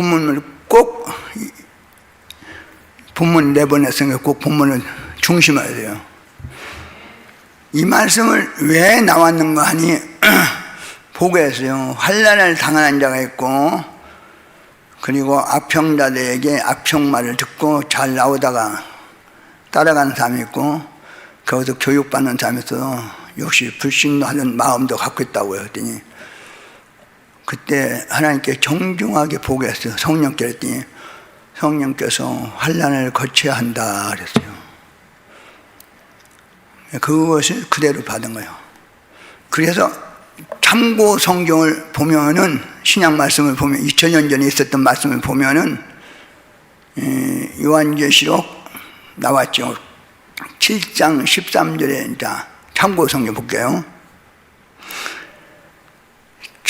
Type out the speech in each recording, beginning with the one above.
본문을 꼭 이- 본문 내보냈으니까 꼭 본문을 중심해야 돼요. 이 말씀을 왜 나왔는가 하니 보고했어요. 환란을 당한 자가 있고 그리고 악평자들에게 악평말을 듣고 잘 나오다가 따라가는 사람이 있고 거기서 교육받는 사람이 있어 역시 불신하는 마음도 갖고 있다고 했더니 그때 하나님께 정중하게 보고했어요. 성령께 했더니 성령께서 환란을 거쳐야 한다 그랬어요. 그것을 그대로 받은 거예요. 그래서 참고 성경을 보면은 신약 말씀을 보면 2000년 전에 있었던 말씀을 보면은 에, 요한계시록 나왔죠. 7장 13절에 자 참고 성경 볼게요.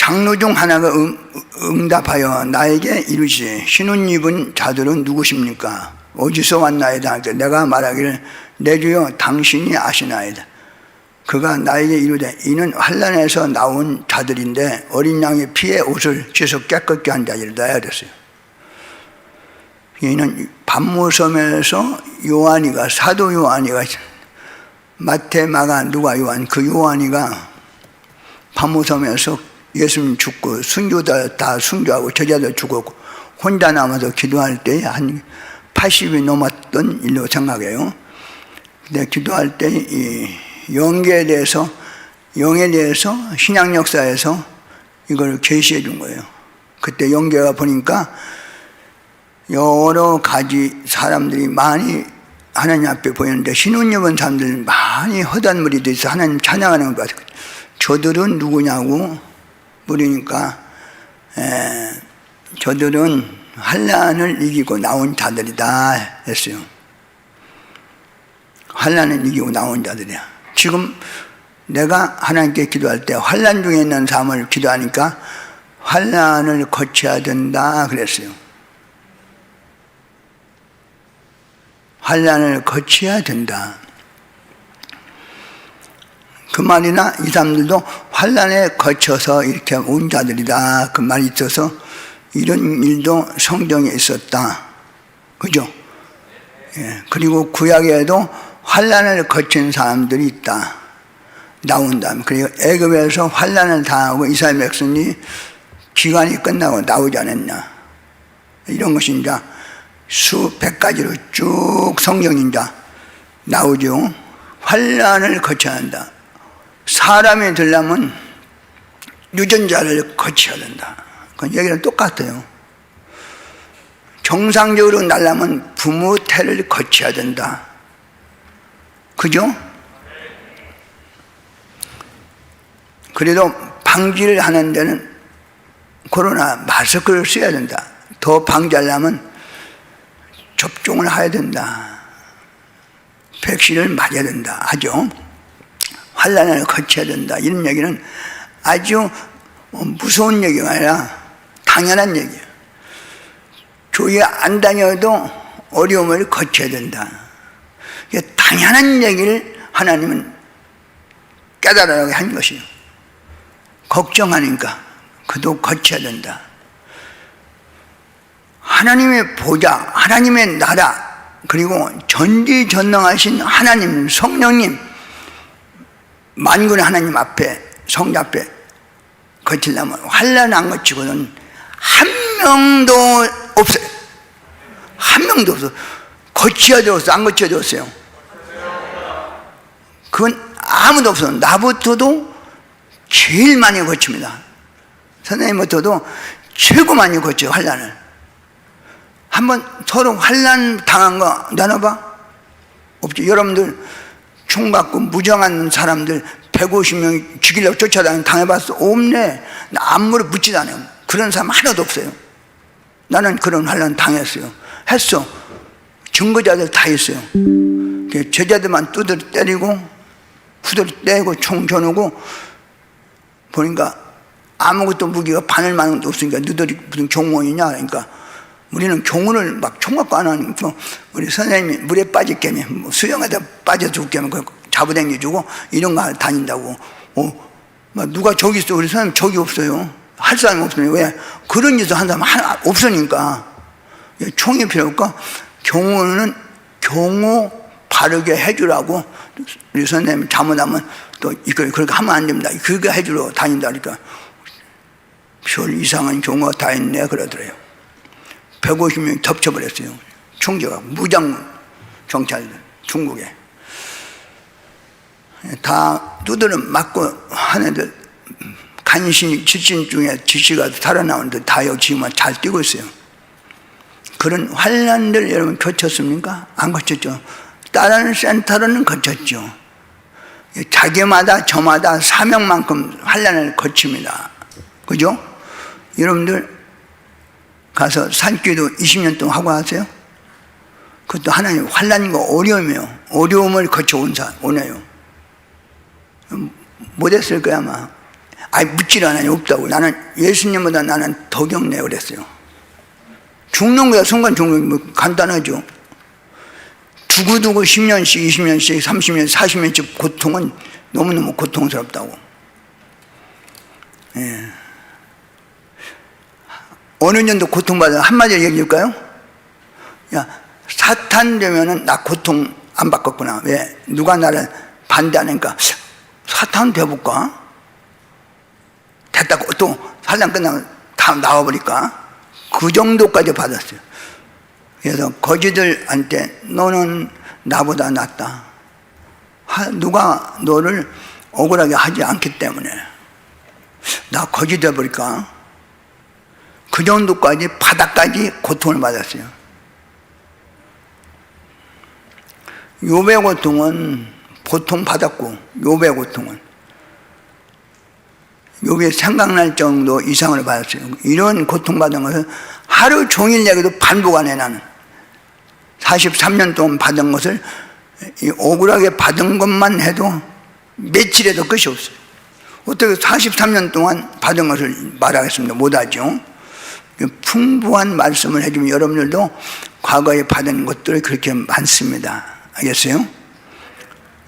장로 중 하나가 응, 응답하여 나에게 이르시 신혼 입은 자들은 누구십니까? 어디서 왔나이다. 내가 말하기를 내 주여 당신이 아시나이다. 그가 나에게 이르되 이는 환란에서 나온 자들인데 어린 양의 피에 옷을 씻어 깨끗게 한 자들이다 그랬어요. 이는 반모섬에서 요한이가 사도 요한이가 마태 마가 누가 요한 그 요한이가 반모섬에서 예수님 죽고 순교자 다 순교하고 제자들 죽었고 혼자 남아서 기도할 때 한 80이 넘었던 일로 생각해요. 근데 기도할 때 이 영계에 대해서 영에 대해서 신약 역사에서 이걸 계시해 준 거예요. 그때 영계가 보니까 여러 가지 사람들이 많이 하나님 앞에 보였는데 신혼 여은 사람들 많이 허단 무리도 있어 하나님 찬양하는 것 같아요. 저들은 누구냐고 물으니까 에, 저들은 환란을 이기고 나온 자들이다 했어요. 환란을 이기고 나온 자들이야. 지금 내가 하나님께 기도할 때 환란 중에 있는 삶을 기도하니까 환란을 거쳐야 된다 그랬어요. 환란을 거쳐야 된다. 그 말이나 이 사람들도 환란에 거쳐서 이렇게 온 자들이다. 그 말이 있어서 이런 일도 성경에 있었다. 그죠? 예. 그리고 구약에도 환란을 거친 사람들이 있다. 나온다. 그리고 애굽에서 환란을 당하고 이스라엘 백성이 기간이 끝나고 나오지 않았냐. 이런 것이 이제 수백 가지로 쭉 성경이 이제 나오죠. 환란을 거쳐야 한다. 사람이 되려면 유전자를 거쳐야 된다. 그 얘기는 똑같아요. 정상적으로 날려면 부모 태를 거쳐야 된다. 그죠? 그래도 방지를 하는 데는 코로나 마스크를 써야 된다. 더 방지하려면 접종을 해야 된다. 백신을 맞아야 된다. 하죠. 환란을 거쳐야 된다. 이런 얘기는 아주 무서운 얘기가 아니라 당연한 얘기예요. 교회 안 다녀도 어려움을 거쳐야 된다. 당연한 얘기를 하나님은 깨달아야 한 것이요. 걱정하니까 그도 거쳐야 된다. 하나님의 보좌, 하나님의 나라, 그리고 전지전능하신 하나님, 성령님, 만군의 하나님 앞에, 성자 앞에 거치려면 환란 안 거치고는 한 명도 없어요. 한 명도 없어. 거쳐야 되었어, 안 거쳐야 되었어요. 그건 아무도 없어. 나부터도 제일 많이 거칩니다. 선생님부터도 최고 많이 거쳐요, 환란을. 한번 서로 환란 당한 거 나눠봐? 없죠. 여러분들 총 갖고 무정한 사람들 150명 죽이려고 쫓아다니 당해봤어? 없네. 나 아무리 묻지도 않아요. 그런 사람 하나도 없어요. 나는 그런 환란 당했어요. 했어. 증거자들 다 있어요. 제자들만 두드려 때리고 후드려 떼고 총 겨누고 보니까 아무것도 무기가 바늘만한 것도 없으니까 너들이 무슨 경호원이냐 그러니까 우리는 경호를 막 총각도 안 하니까 우리 선생님이 물에 빠질게면 뭐 수영하다 빠져 죽게면 그 잡아당겨 주고 이런 거 다닌다고. 어, 막 누가 저기 있어? 우리 선생님 저기 없어요. 할 사람이 없으니 왜 그런 짓을 한 사람 하나 없으니까. 총이 필요 없고 경호는 경호 바르게 해주라고 우리 선생님 잘못하면 또 이걸 그렇게 하면 안 됩니다. 그렇게 해주러 다닌다니까. 별 이상한 경우가 다 있네 그러더래요. 150명이 덮쳐버렸어요. 총재가 무장 경찰들 중국에 다 두드려 맞고 한 애들 간신히 지친 중에 지시가 살아나오는데 다 여기 지금 잘 뛰고 있어요. 그런 환란들 여러분 거쳤습니까? 안 거쳤죠. 다른 센터로는 거쳤죠. 자기마다 저마다 사명만큼 환란을 거칩니다. 그죠? 여러분들 가서 산기도 20년 동안 하고 하세요? 그것도 하나님 환란과 어려움이요. 어려움을 거쳐온 사, 오네요. 못했을 거야, 아마. 아이, 묻질 않아요. 없다고. 나는 예수님보다 나는 더 경례 그랬어요. 죽는 거야, 순간 죽는 거. 뭐 간단하죠. 두고두고 10년씩, 20년씩, 30년, 40년씩 고통은 너무너무 고통스럽다고. 예. 어느 정도 고통받아 한마디로 얘기해 줄까요? 야, 사탄 되면은 나 고통 안 받겠구나. 왜? 누가 나를 반대하니까 사탄 돼볼까? 됐다고 또 살랑 끝나면 다 나와버릴까? 그 정도까지 받았어요. 그래서 거지들한테 너는 나보다 낫다. 하, 누가 너를 억울하게 하지 않기 때문에 나 거지 돼버릴까? 그 정도까지 바닥까지 고통을 받았어요. 요배 고통은 보통 받았고 요배 고통은 요배 생각날 정도 이상을 받았어요. 이런 고통받은 것은 하루 종일 얘기도 반복 안 해 나는 43년 동안 받은 것을 억울하게 받은 것만 해도 며칠에도 끝이 없어요. 어떻게 43년 동안 받은 것을 말하겠습니다. 못하죠. 풍부한 말씀을 해주면 여러분들도 과거에 받은 것들이 그렇게 많습니다. 알겠어요?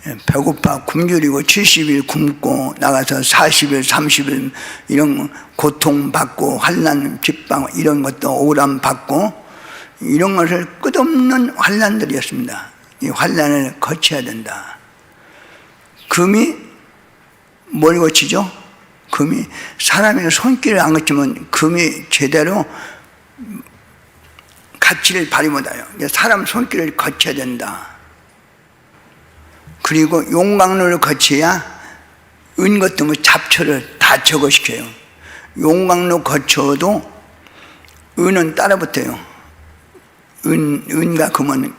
예, 배고파 굶주리고 70일 굶고 나가서 40일, 30일 이런 고통받고 환난 핍방 이런 것도 오람 받고 이런 것을 끝없는 환난들이었습니다. 이 환난을 거쳐야 된다. 금이 뭘 거치죠? 금이 사람의 손길을 안 거치면 금이 제대로 가치를 발휘 못해요. 사람 손길을 거쳐야 된다. 그리고 용광로를 거쳐야 은 같은 거 잡초를 다 제거시켜요. 용광로 거쳐도 은은 따라붙어요. 은, 은과 금은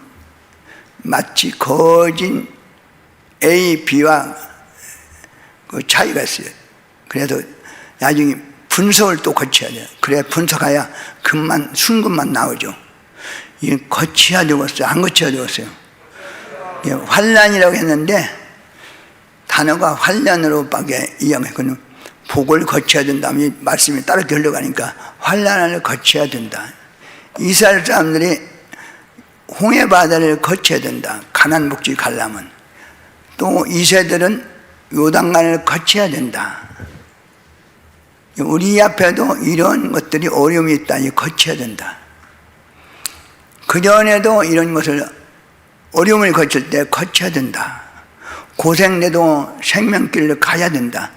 마치 거진 A, B와 그 차이가 있어요. 그래도 나중에 분석을 또 거쳐야 돼요. 그래야 분석해야 금만, 순금만 나오죠. 이 거쳐야 되겠어요. 안 거쳐야 되겠어요. 예, 환란이라고 했는데 단어가 환란으로밖에 이해하면 복을 거쳐야 된다. 이 말씀이 따로 들려가니까 환란을 거쳐야 된다. 이스라엘 사람들이 홍해 바다를 거쳐야 된다. 가난 목지 가려면 또 이세들은 요단강을 거쳐야 된다. 우리 앞에도 이런 것들이 어려움이 있다. 거쳐야 된다. 그 전에도 이런 것을 어려움을 거칠 때 거쳐야 된다. 고생돼도 생명길을 가야 된다.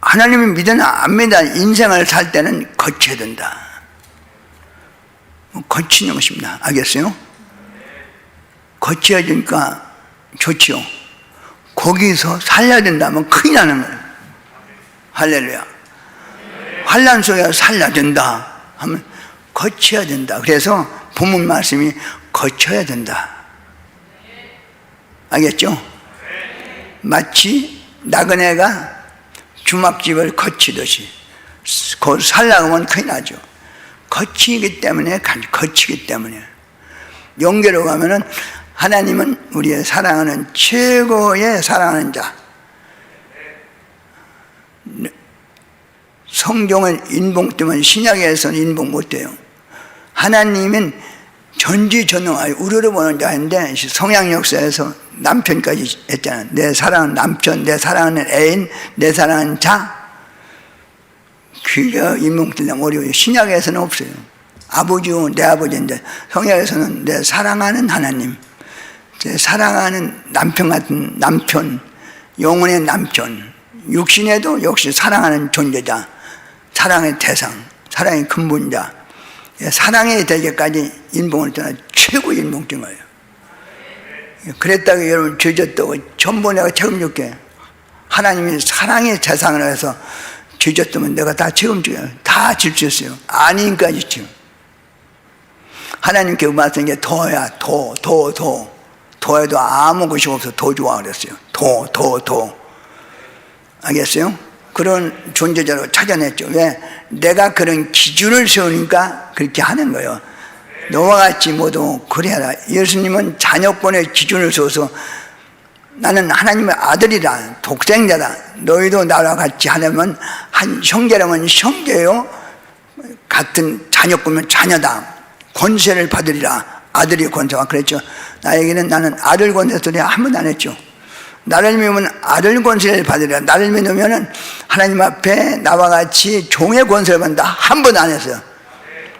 하나님을 믿으나 안 믿으나 인생을 살 때는 거쳐야 된다. 거치는 것입니다. 알겠어요? 거쳐야 되니까 좋지요. 거기서 살려야 된다면 큰일 나는 거예요. 할렐루야. 환란 속에 살려야 된다 하면 거쳐야 된다. 그래서 본문 말씀이 거쳐야 된다. 알겠죠? 마치 나그네가 주막집을 거치듯이 곧 살라고면 큰일 나죠. 거치기 때문에 거치기 때문에 연계로 가면은 하나님은 우리의 사랑하는 최고의 사랑하는 자. 성경을 인봉 뜨면 신약에서는 인봉 못해요. 하나님은 전지전능하여 우르르 보는 자인데 성양 역사에서 남편까지 했잖아요. 내 사랑하는 남편, 내 사랑하는 애인, 내 사랑하는 자. 귀가 인문들랑 어려워요. 신약에서는 없어요. 아버지요, 내 아버지인데 성약에서는 내 사랑하는 하나님, 제 사랑하는 남편 같은 남편, 영혼의 남편, 육신에도 역시 사랑하는 존재자, 사랑의 대상, 사랑의 근본자, 예, 사랑의 대계까지 인봉을 떠나 최고 인봉인 거예요. 그랬다고 여러분 죄졌다고 전부 내가 책임질게. 하나님이 사랑의 대상을 해서 죄졌다면 내가 다 책임져요. 다질수 있어요. 아닌까지 지금. 하나님께 말씀한 게 도야, 도, 도, 도. 도에도 아무 것이 없어. 도 좋아 그랬어요. 도, 도, 도. 알겠어요? 그런 존재자로 찾아냈죠. 왜? 내가 그런 기준을 세우니까 그렇게 하는 거예요. 너와 같이 모두 그래라. 예수님은 자녀권의 기준을 세워서 나는 하나님의 아들이다. 독생자다. 너희도 나와 같이 하려면 한 형제라면 형제요. 같은 자녀권면 자녀다. 권세를 받으리라. 아들이 권세와 그랬죠. 나에게는 나는 아들 권세 소리 한 번도 안 했죠. 나를 믿으면 아들 권세를 받으리라. 나를 믿으면 하나님 앞에 나와 같이 종의 권세를 받는다. 한 번도 안 했어요.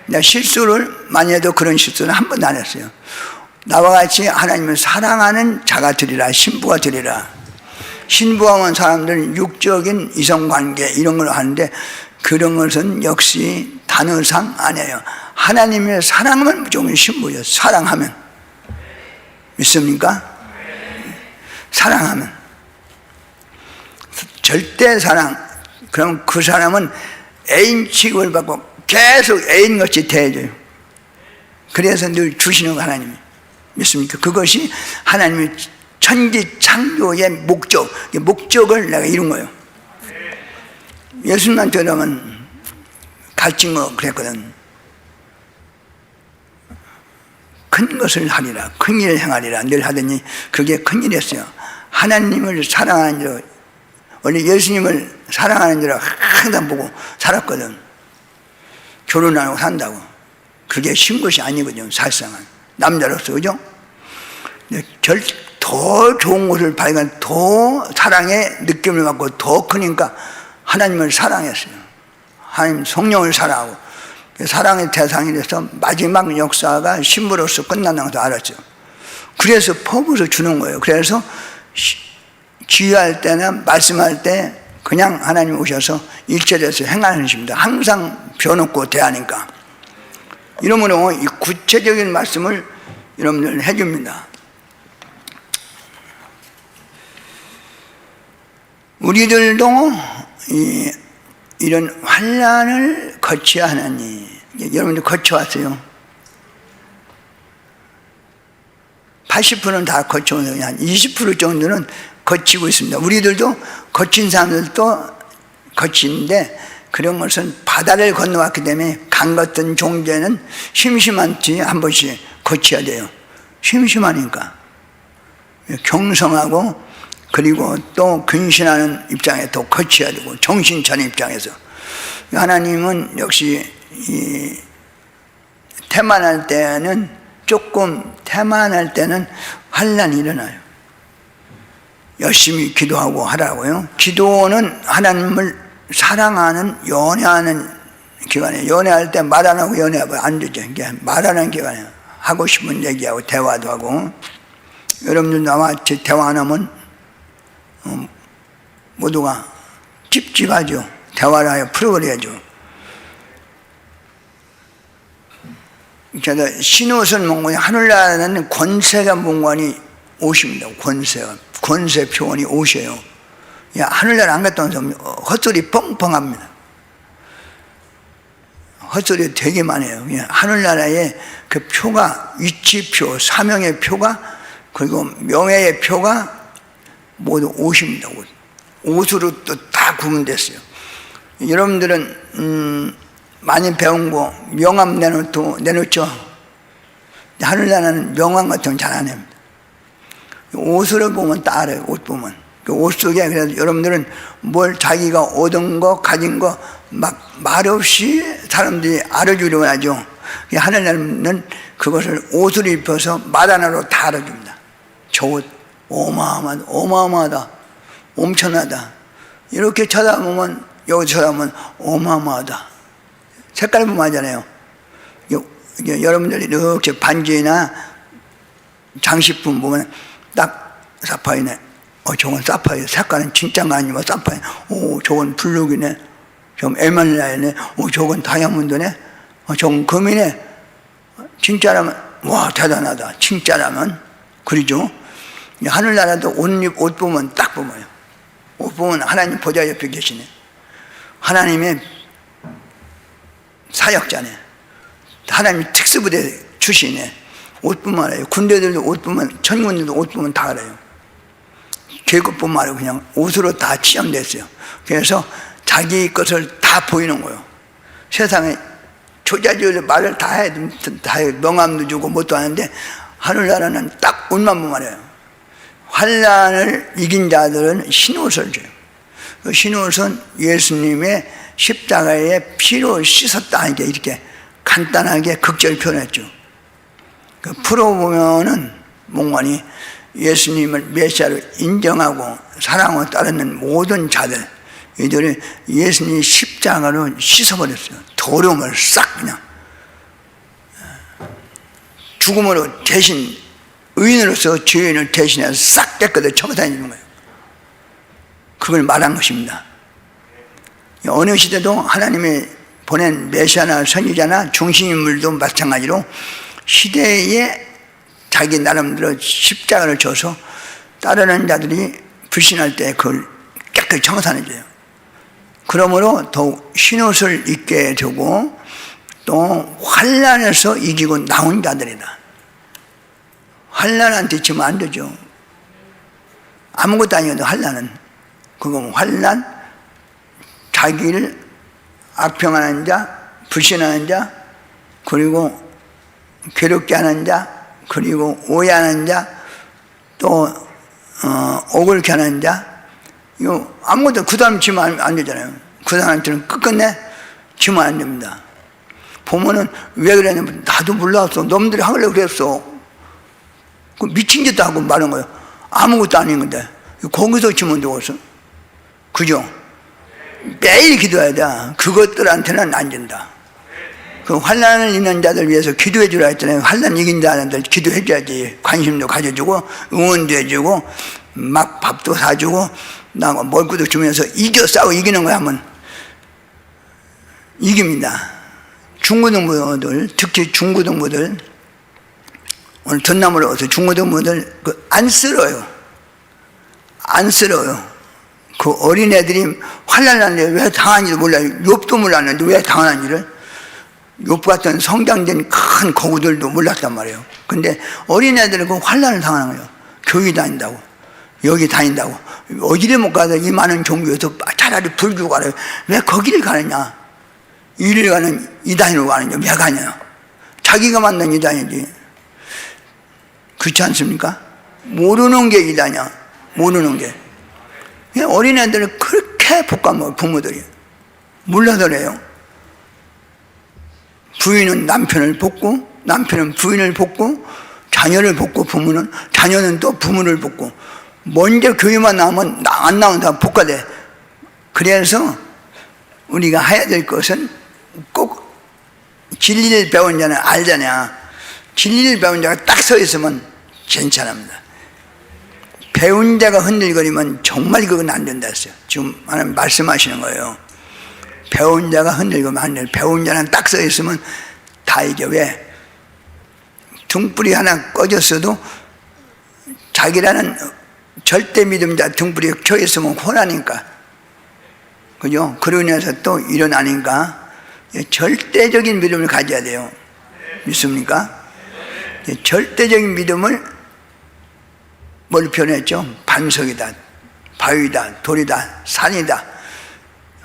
내가 실수를 많이 해도 그런 실수는 한 번도 안 했어요. 나와 같이 하나님을 사랑하는 자가 되리라. 신부가 되리라. 신부하면 사람들은 육적인 이성관계 이런 걸 하는데 그런 것은 역시 단어상 아니에요. 하나님의 사랑하면 무조건 신부예요. 사랑하면. 믿습니까? 사랑하면. 절대 사랑. 그럼 그 사람은 애인 취급을 받고 계속 애인 같이 대해줘요. 그래서 늘 주시는 거 하나님이. 믿습니까? 그것이 하나님의 천지 창조의 목적, 목적을 내가 이룬 거예요. 예수님한테 그러면 갈증 뭐 그랬거든. 큰 것을 하리라, 큰 일을 행하리라 늘 하더니 그게 큰 일이었어요. 하나님을 사랑하는 줄, 원래 예수님을 사랑하는 줄 항상 보고 살았거든. 결혼하고 산다고. 그게 쉬운 것이 아니거든요, 사실상은. 남자로서, 그죠? 절, 더 좋은 것을 발견, 더 사랑의 느낌을 받고 더 크니까 하나님을 사랑했어요. 하나님 성령을 사랑하고 사랑의 대상이 돼서 마지막 역사가 신부로서 끝난다는 것을 알았죠. 그래서 퍼부어서 주는 거예요. 그래서 지휘할 때나 말씀할 때 그냥 하나님 오셔서 일절에서 행하십니다. 항상 벼놓고 대하니까. 이러므로 이 구체적인 말씀을 여러분들 해줍니다. 우리들도 이, 이런 환란을 거쳐야 하나니 여러분들 거쳐왔어요. 80%는 다 거쳐오는 한 20% 정도는 거치고 있습니다. 우리들도 거친 사람들도 거치는데 그런 것은 바다를 건너왔기 때문에 강 같은 종제는 심심한지 한 번씩 거쳐야 돼요. 심심하니까. 경성하고 그리고 또 근신하는 입장에 또 거쳐야 되고 정신 차린 입장에서 하나님은 역시 이 태만할 때는 조금 태만할 때는 환란이 일어나요. 열심히 기도하고 하라고요. 기도는 하나님을 사랑하는 연애하는 기간에 연애할 때 말 안 하고 연애하면 안 되죠. 이게 말하는 기간에 하고 싶은 얘기하고 대화도 하고 여러분들 나와 같이 대화 안 하면 어, 모두가 찝찝하죠. 대화를 하여 풀어버려야죠. 그래서 신옷은 뭔가 하늘나라는 권세가 뭔가니 옷입니다. 권세가 권세 표현이 옷이에요. 야, 하늘나라 안 갔다 온 사람 헛소리 뻥뻥합니다. 헛소리 되게 많아요. 하늘나라의 그 표가 위치표, 사명의 표가 그리고 명예의 표가 모두 옷입니다. 옷. 옷으로 또 다 구분됐어요. 여러분들은 음, 많이 배운 거 명함 내놓도 내놓죠. 하늘나라는 명함 같은 건 잘안 합니다. 옷을 보면 딱 알아요. 옷 보면. 그 옷 속에 그래서 여러분들은 뭘 자기가 얻은 거 가진 거 막 말없이 사람들이 알아주려고 하죠. 하늘나라는 그것을 옷을 입혀서 말 하나로 다 알아줍니다. 저 옷 어마어마하다. 어마어마하다. 엄청나다. 이렇게 쳐다보면 여기 사람은 어마어마하다. 색깔 보면 알잖아요. 여러분들이 이렇게 반지나 장식품 보면 딱 사파이네. 어, 저건 사파이. 색깔은 진짜가 아니면 사파이. 오, 저건 블루기네. 저건 에merald이네. 오, 저건 다이아몬드네. 어, 저건 금이네. 진짜라면, 와, 대단하다. 진짜라면. 그러죠? 이 하늘나라도 옷, 입, 옷 보면 딱 보면요. 옷 보면 하나님 보좌 옆에 계시네. 하나님의 사역자네. 하나님 특수부대 출신이네. 옷 보면 알아요. 군대들도 옷 보면, 천군들도 옷 보면 다 알아요. 계급뿐만 아니라 그냥 옷으로 다 치장됐어요. 그래서 자기 것을 다 보이는 거예요. 세상에 조자지어서 말을 다 해, 다 해, 명함도 주고 뭣도 하는데 하늘나라는 딱 옷만 보면 알아요. 환란을 이긴 자들은 흰옷을 줘요. 그 흰옷은 예수님의 십자가의 피로 씻었다 이게 이렇게 간단하게 극절 표현했죠. 그 풀어보면은 몽관이 예수님을 메시아로 인정하고 사랑하고 따르는 모든 자들 이들이 예수님 십자가로 씻어버렸어요. 도름을 싹 그냥 죽음으로 대신 의인으로서 죄인을 대신해서 싹 깨끗이 쳐다니는 거예요. 그걸 말한 것입니다. 어느 시대도 하나님이 보낸 메시아나 선지자나 중심인물도 마찬가지로 시대에 자기 나름대로 십자가를 져서 따르는 자들이 불신할 때 그걸 깨끗이 청산해 줘요. 그러므로 더욱 흰옷을 입게 되고 또 환란에서 이기고 나온 자들이다. 환란한테 지면 안 되죠. 아무것도 아니어도 환란은 그건 환란, 자기를 악평하는 자, 불신하는 자, 그리고 괴롭게 하는 자, 그리고 오해하는 자, 또 어, 억울케 하는 자, 이거 아무것도 그 사람 지면 안, 안 되잖아요. 그 사람한테는 끝끝내 지면 안 됩니다. 보면은 왜 그랬냐면 나도 몰랐어. 놈들이 하길래 그랬어. 그 미친 짓도 하고 말한 거예요. 아무것도 아닌 건데 거기서 지면 되겠어. 그죠? 매일 기도해야 돼. 그것들한테는 안 된다. 그 환란을 있는 자들 위해서 기도해 주라 했잖아요. 환란 이긴 자들 기도해 줘야지. 관심도 가져주고 응원도 해주고 막 밥도 사주고 나 먹고도 주면서 이겨 싸워 이기는 거야 하면 이깁니다. 중고등부들 특히 중고등부들 오늘 전남으로 와서 중고등부들 그 안쓰러요. 안쓰러요. 그 어린애들이 환란 났는데 왜 당한지도 몰라요. 욥도 몰랐는데 왜 당한 일을 욥 같은 성장된 큰 거구들도 몰랐단 말이에요. 근데 어린애들은 그 환란을 당하는 거예요. 교회 다닌다고. 여기 다닌다고. 어디를 못 가서 이 많은 종교에서 차라리 불교 가라. 왜 거기를 가느냐. 이를 가는 이단으로 가느냐. 왜 가냐. 자기가 만든 이단이지. 그렇지 않습니까? 모르는 게 이단이야. 모르는 게. 어린애들은 그렇게 볶아먹어, 부모들이. 몰라서래요. 부인은 남편을 볶고 남편은 부인을 볶고 자녀를 볶고 부모는 자녀는 또 부모를 볶고 먼저 교회만 나오면 안 나오면 다 볶아대 그래서 우리가 해야 될 것은 꼭 진리를 배운 자는 알잖아 진리를 배운 자가 딱 서 있으면 괜찮습니다 배운 자가 흔들거리면 정말 그건 안 된다 했어요 지금 하나님 말씀하시는 거예요 배운 자가 흔들리면 안 돼. 배운 자는 딱 서 있으면 다 이겨. 왜? 등불이 하나 꺼졌어도 자기라는 절대 믿음자 등불이 켜 있으면 혼나니까. 그죠? 인해서 또 일어나니까 절대적인 믿음을 가져야 돼요. 믿습니까? 절대적인 믿음을 뭘 표현했죠? 반석이다, 바위다, 돌이다, 산이다.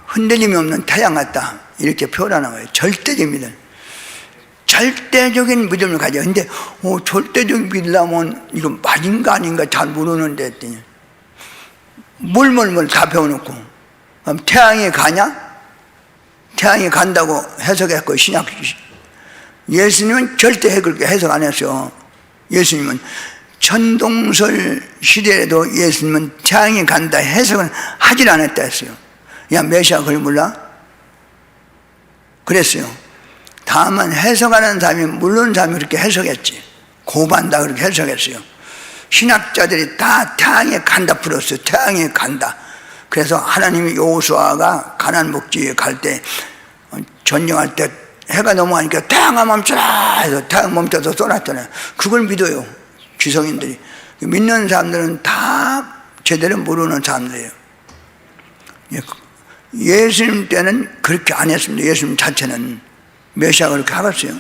흔들림이 없는 태양 같다. 이렇게 표현하는 거예요. 절대적 믿음. 절대적인 믿음을 가져. 근데, 오, 절대적 믿으려면 이거 맞은가 아닌가 잘 모르는데 했더니, 뭘, 뭘, 뭘 다 배워놓고. 그럼 태양이 가냐? 태양이 간다고 해석했고, 신약, 예수님은 절대 해석 안 했어. 예수님은 천동설 시대에도 예수님은 태양이 간다 해석은 하질 않았다 했어요. 야 메시아 그걸 몰라? 그랬어요. 다만 해석하는 사람이 물론 사람이 그렇게 해석했지. 고반다 그렇게 해석했어요. 신학자들이 다 태양에 간다 풀었어요. 태양에 간다. 그래서 하나님이 요수아가 가난 목지에 갈 때 전쟁할 때 해가 넘어가니까 태양아 멈춰라 해서 태양 멈춰서 쏘놨잖아요. 그걸 믿어요. 지성인들이. 믿는 사람들은 다 제대로 모르는 사람들이에요. 예, 예수님 때는 그렇게 안 했습니다. 예수님 자체는 메시아 그렇게 하겠어요.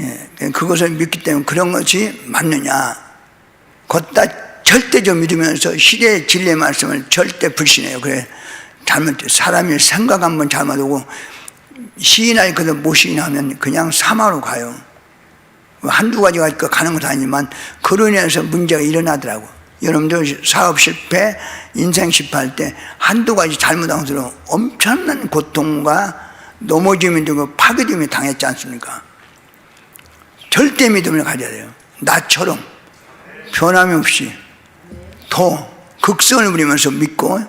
예, 그것을 믿기 때문에 그런 것이 맞느냐. 걷다 절대적 믿으면서 시대의 진리의 말씀을 절대 불신해요. 그래 잘못 사람이 생각 한번 잘못하고 시인할 것을 못 시인하면 그냥 사마로 가요. 한두 가지가 가는 것도 아니지만 그로 인해서 문제가 일어나더라고. 여러분들 사업 실패, 인생 실패할 때 한두 가지 잘못한 것으로 엄청난 고통과 넘어짐이 되고 파괴됨이 당했지 않습니까? 절대 믿음을 가져야 돼요. 나처럼 변함이 없이 더 극성을 부리면서 믿고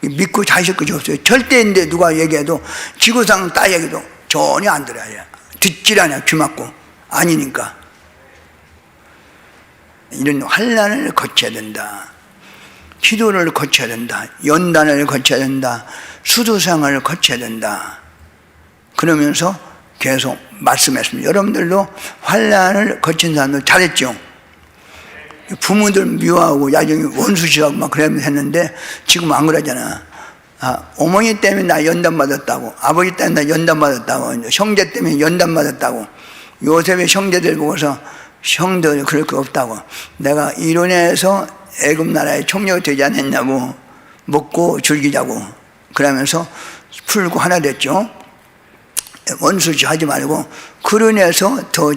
믿고 자실 것이 없어요. 절대인데 누가 얘기해도 지구상 따 얘기도 전혀 안 들어요. 듣질 않아요. 귀 막고 아니니까 이런 환란을 거쳐야 된다. 기도를 거쳐야 된다. 연단을 거쳐야 된다. 수도상을 거쳐야 된다. 그러면서 계속 말씀했습니다. 여러분들도 환란을 거친 사람들 잘했죠. 부모들 미워하고 야정이 원수시하고 막 그러면 했는데 지금 안 그러잖아. 아, 어머니 때문에 나 연단 받았다고, 아버지 때문에 나 연단 받았다고, 형제 때문에 연단 받았다고. 요셉의 형제들 보고서 형들 그럴 거 없다고. 내가 이론에서 애굽 나라의 총력이 되지 않았냐고 먹고 즐기자고 그러면서 풀고 하나 됐죠. 원수지 하지 말고 그런에서 더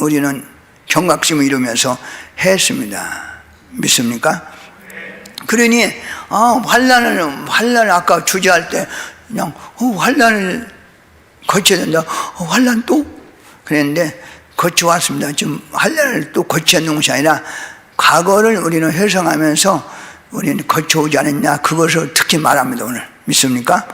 우리는 경각심을 이루면서 했습니다. 믿습니까? 그러니 아, 환란을 환란 아까 주제할 때 그냥 어, 환란을 거쳐야 된다. 어, 환란 또 그랬는데 거쳐왔습니다. 지금 환란을 또 거쳐는 것이 아니라 과거를 우리는 회상하면서 우리는 거쳐오지 않았냐 그것을 특히 말합니다 오늘 믿습니까?